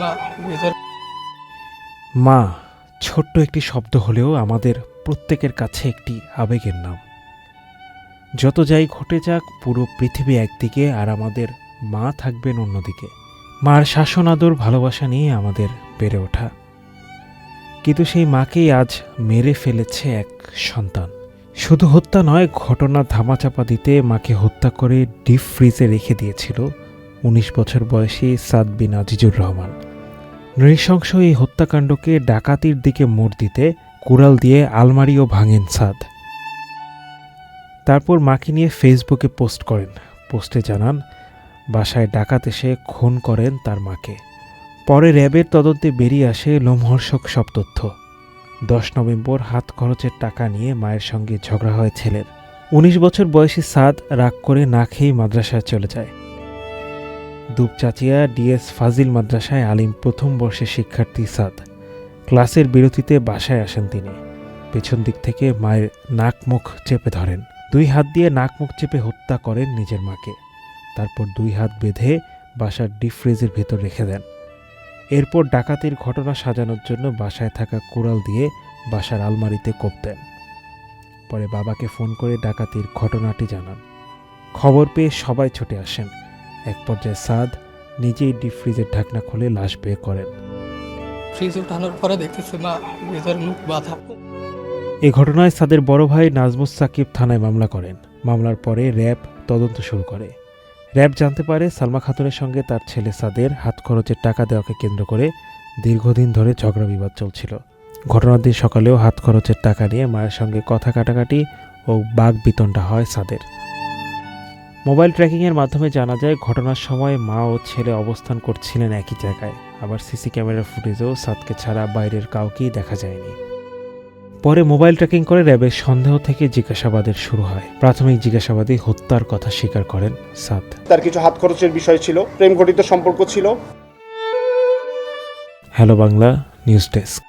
মা মা, ছোট্ট একটি শব্দ হলেও আমাদের প্রত্যেকের কাছে একটি আবেগের নাম। যত যাই ঘটে যাক, পুরো পৃথিবী একদিকে আর আমাদের মা থাকবেন অন্যদিকে। মার শাসন, আদর, ভালোবাসা নিয়ে আমাদের বেড়ে ওঠা। কিন্তু সেই মাকেই আজ মেরে ফেলেছে এক সন্তান। শুধু হত্যা নয়, ঘটনা ধামাচাপা দিতে মাকে হত্যা করে ডিপ ফ্রিজে রেখে দিয়েছিল। উনিশ বছর বয়সী সাদ বিন আজিজুর রহমান। নৃশংস এই হত্যাকাণ্ডকে ডাকাতির দিকে মোড় দিতে কুড়াল দিয়ে আলমারিও ভাঙেন সাদ। তারপর মাকে নিয়ে ফেসবুকে পোস্ট করেন। পোস্টে জানান, বাসায় ডাকাত এসে খুন করেন তার মাকে। পরে র্যাবের তদন্তে বেরিয়ে আসে লোমহর্ষক সব তথ্য। দশ নভেম্বর হাত খরচের টাকা নিয়ে মায়ের সঙ্গে ঝগড়া হয় ছেলের। উনিশ বছর বয়সী সাদ রাগ করে না খেয়েই মাদ্রাসায় চলে যায়। দুপচাচিয়া ডিএস ফাজিল মাদ্রাসায় আলিম প্রথম বর্ষের শিক্ষার্থী সাদ। ক্লাসের বিরতিতে বাসায় আসেন তিনি। পেছন দিক থেকে মায়ের নাক মুখ চেপে ধরেন। দুই হাত দিয়ে নাক মুখ চেপে হত্যা করেন নিজের মাকে। তারপর দুই হাত বেঁধে বাসার ডিপ ফ্রিজের ভেতর রেখে দেন। এরপর ডাকাতির ঘটনা সাজানোর জন্য বাসায় থাকা কুড়াল দিয়ে বাসার আলমারিতে কোপ দেন। পরে বাবাকে ফোন করে ডাকাতির ঘটনাটি জানান। খবর পেয়ে সবাই ছুটে আসেন। এক পর্যায়ে সাদ নিজেই ডিপ ফ্রিজের ঢাকনা খুলে লাশ বের করেন। ফ্রিজ উঠানোর পরে দেখতেছি মা মুখ বাঁধা। এ ঘটনায় সাদের বড় ভাই নাজমুস সাকিব থানায় মামলা করেন। মামলার পরে র্যাব তদন্ত শুরু করে। র্যাব জানতে পারে সালমা খাতুনের সঙ্গে তার ছেলে সাদের হাত খরচের টাকা দেওয়াকে কেন্দ্র করে দীর্ঘদিন ধরে ঝগড়া বিবাদ চলছিল। ঘটনার দিন সকালেও হাত খরচের টাকা নিয়ে মায়ের সঙ্গে কথা কাটাকাটি ও বাঘ বিতণ্ডা হয় সাদের। মোবাইল ট্র্যাকিংয়ের মাধ্যমে জানা যায় ঘটনার সময় মা ও ছেলে অবস্থান করছিলেন একই জায়গায়। আবার সিসি ক্যামেরার ফুটেজেও সাদকে ছাড়া বাইরের কাউকেই দেখা যায়নি। পরে মোবাইল ট্র্যাকিং করে র্যাবের সন্দেহ থেকে জিজ্ঞাসাবাদের শুরু হয়। প্রাথমিক জিজ্ঞাসাবাদে হত্যার কথা স্বীকার করেন সাদ তার কিছু হাত খরচের বিষয় ছিল প্রেম ঘটিত সম্পর্ক ছিল। Hello Bangla news desk.